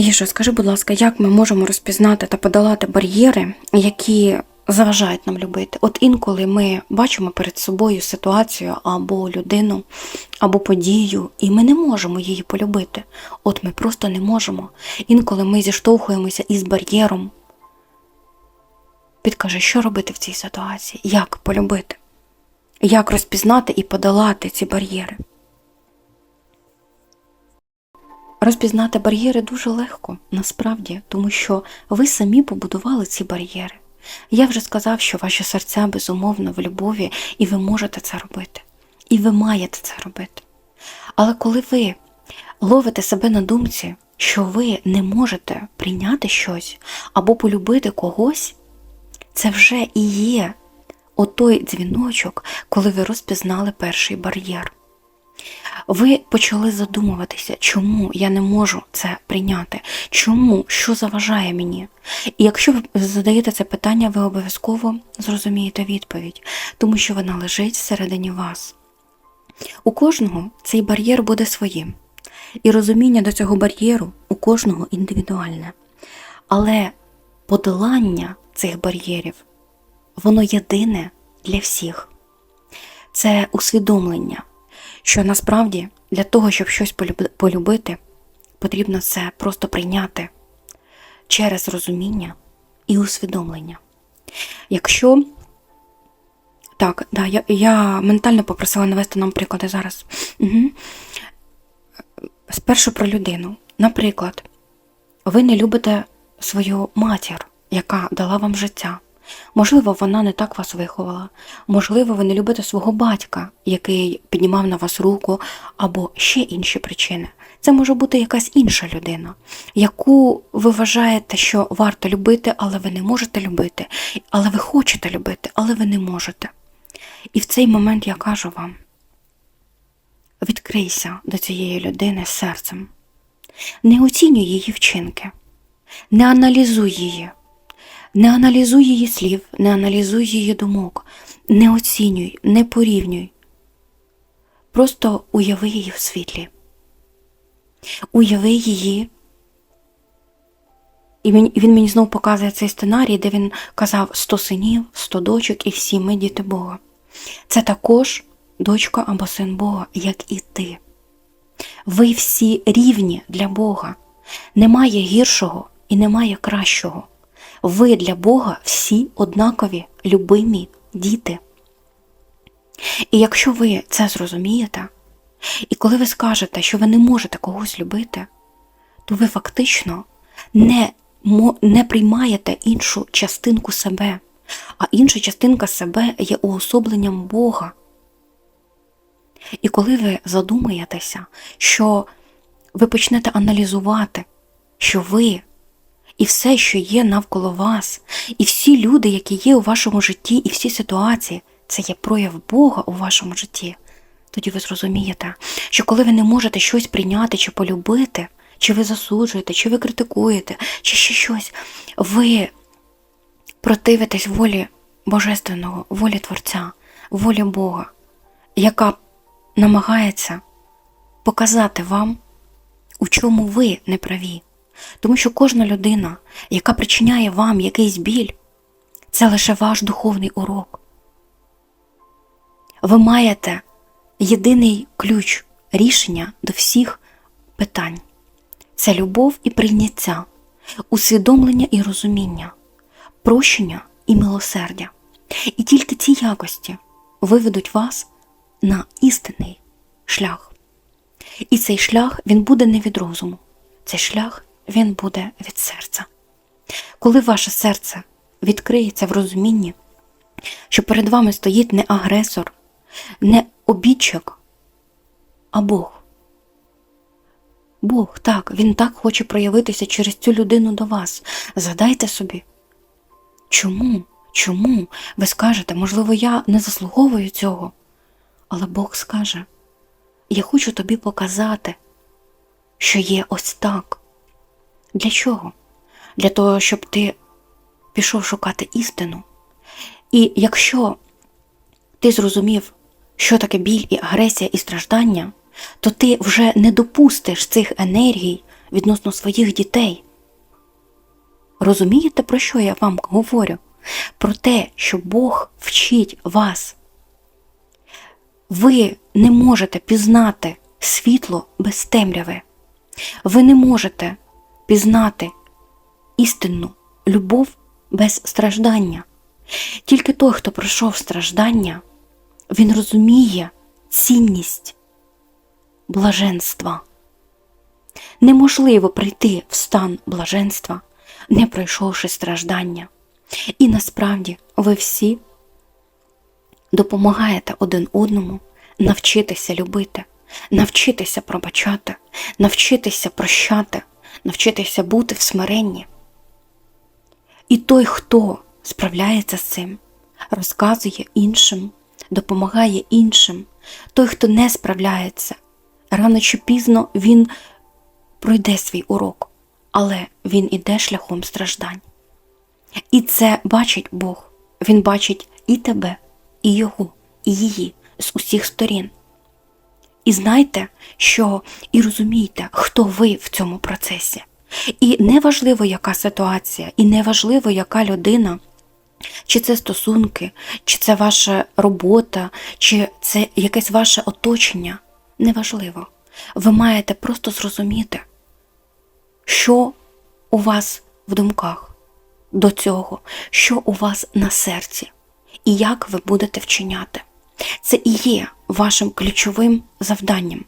Їжа, скажи, будь ласка, як ми можемо розпізнати та подолати бар'єри, які заважають нам любити? От інколи ми бачимо перед собою ситуацію або людину, або подію, і ми не можемо її полюбити. От ми просто не можемо. Інколи ми зіштовхуємося із бар'єром. Підкажи, що робити в цій ситуації? Як полюбити? Як розпізнати і подолати ці бар'єри? Розпізнати бар'єри дуже легко, насправді, тому що ви самі побудували ці бар'єри. Я вже сказав, що ваші серця безумовно в любові, і ви можете це робити. І ви маєте це робити. Але коли ви ловите себе на думці, що ви не можете прийняти щось або полюбити когось, це вже і є отой дзвіночок, коли ви розпізнали перший бар'єр. Ви почали задумуватися, чому я не можу це прийняти, чому, що заважає мені. І якщо ви задаєте це питання, ви обов'язково зрозумієте відповідь, тому що вона лежить всередині вас. У кожного цей бар'єр буде своїм, і розуміння до цього бар'єру у кожного індивідуальне. Але подолання цих бар'єрів, воно єдине для всіх. Це усвідомлення що насправді для того, щоб щось полюбити, потрібно це просто прийняти через розуміння і усвідомлення. Якщо так, да, я, я ментально попросила навести нам приклади зараз. Угу. Спершу про людину. Наприклад, ви не любите свою матір, яка дала вам життя. Можливо, вона не так вас виховала. Можливо, ви не любите свого батька, який піднімав на вас руку, або ще інші причини. Це може бути якась інша людина, яку ви вважаєте, що варто любити, але ви не можете любити, але ви хочете любити, але ви не можете. І в цей момент я кажу вам: відкрийся до цієї людини серцем, не оцінюй її вчинки, не аналізуй її. Не аналізуй її слів, не аналізуй її думок, не оцінюй, не порівнюй. Просто уяви її в світлі. Уяви її. І він, мені знову показує цей сценарій, де він казав сто синів, сто дочок і всі ми діти Бога. Це також дочка або син Бога, як і ти. Ви всі рівні для Бога. Немає гіршого і немає кращого. Ви для Бога всі однакові, любимі діти. І якщо ви це зрозумієте, і коли ви скажете, що ви не можете когось любити, то ви фактично не, не приймаєте іншу частинку себе, а інша частинка себе є уособленням Бога. І коли ви задумаєтеся, що ви почнете аналізувати, що ви і все, що є навколо вас, і всі люди, які є у вашому житті, і всі ситуації, це є прояв Бога у вашому житті. Тоді ви зрозумієте, що коли ви не можете щось прийняти чи полюбити, чи ви засуджуєте, чи ви критикуєте, чи ще щось, ви противитесь волі Божественного, волі Творця, волі Бога, яка намагається показати вам, у чому ви не праві. Тому що кожна людина, яка причиняє вам якийсь біль, це лише ваш духовний урок. Ви маєте єдиний ключ рішення до всіх питань це любов і прийняття, усвідомлення і розуміння, прощення і милосердя. І тільки ці якості виведуть вас на істинний шлях. І цей шлях він буде не від розуму, цей шлях він буде від серця. Коли ваше серце відкриється в розумінні, що перед вами стоїть не агресор, не обідчик, а Бог. Бог, так, Він так хоче проявитися через цю людину до вас. Задайте собі. Чому? Чому? Ви скажете, можливо, я не заслуговую цього. Але Бог скаже: Я хочу тобі показати, що є ось так. Для чого? Для того, щоб ти пішов шукати істину. І якщо ти зрозумів, що таке біль і агресія і страждання, то ти вже не допустиш цих енергій відносно своїх дітей. Розумієте, про що я вам говорю? Про те, що Бог вчить вас. Ви не можете пізнати світло без темряви. Ви не можете пізнати істинну любов без страждання. Тільки той, хто пройшов страждання, він розуміє цінність блаженства. Неможливо прийти в стан блаженства, не пройшовши страждання. І насправді ви всі допомагаєте один одному навчитися любити, навчитися пробачати, навчитися прощати, навчитися бути в смиренні. І той, хто справляється з цим, розказує іншим, допомагає іншим, той, хто не справляється, рано чи пізно він пройде свій урок, але він іде шляхом страждань. І це бачить Бог. Він бачить і тебе, і його, і її з усіх сторін. І знайте, що і розумійте, хто ви в цьому процесі. І неважливо, яка ситуація, і неважливо, яка людина, чи це стосунки, чи це ваша робота, чи це якесь ваше оточення. Неважливо. Ви маєте просто зрозуміти, що у вас в думках до цього, що у вас на серці, і як ви будете вчиняти. Це і є вашим ключовим завданням.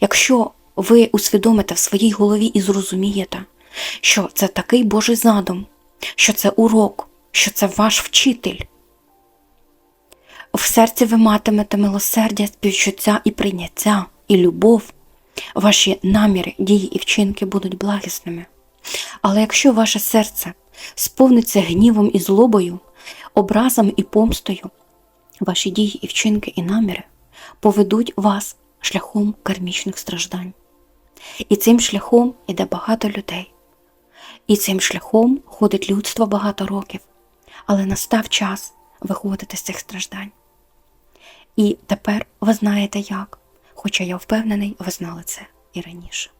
Якщо ви усвідомите в своїй голові і зрозумієте, що це такий Божий задум, що це урок, що це ваш вчитель. В серці ви матимете милосердя, співчуття і прийняття, і любов. Ваші наміри, дії і вчинки будуть благісними. Але якщо ваше серце сповниться гнівом і злобою, образом і помстою, ваші дії і вчинки і наміри поведуть вас шляхом кармічних страждань. І цим шляхом іде багато людей. І цим шляхом ходить людство багато років, але настав час виходити з цих страждань. І тепер ви знаєте як, хоча я впевнений, ви знали це і раніше.